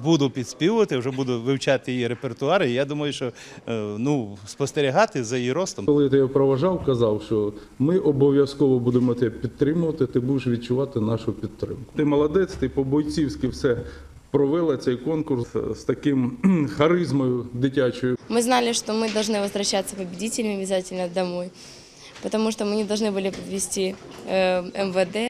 Буду підспівувати, вже буду вивчати її репертуар. І я думаю, що е, ну, спостерігати за її ростом. Коли ти його проважав, казав, що ми обов'язково будемо тебе підтримувати, ти будеш відчувати нашу підтримку. Ти молодець, ти по-бойцівськи все провела цей конкурс з таким кхм, харизмою дитячою. Мы знали, что мы должны возвращаться победителями обязательно домой, потому что мы не должны были подвести э, МВД.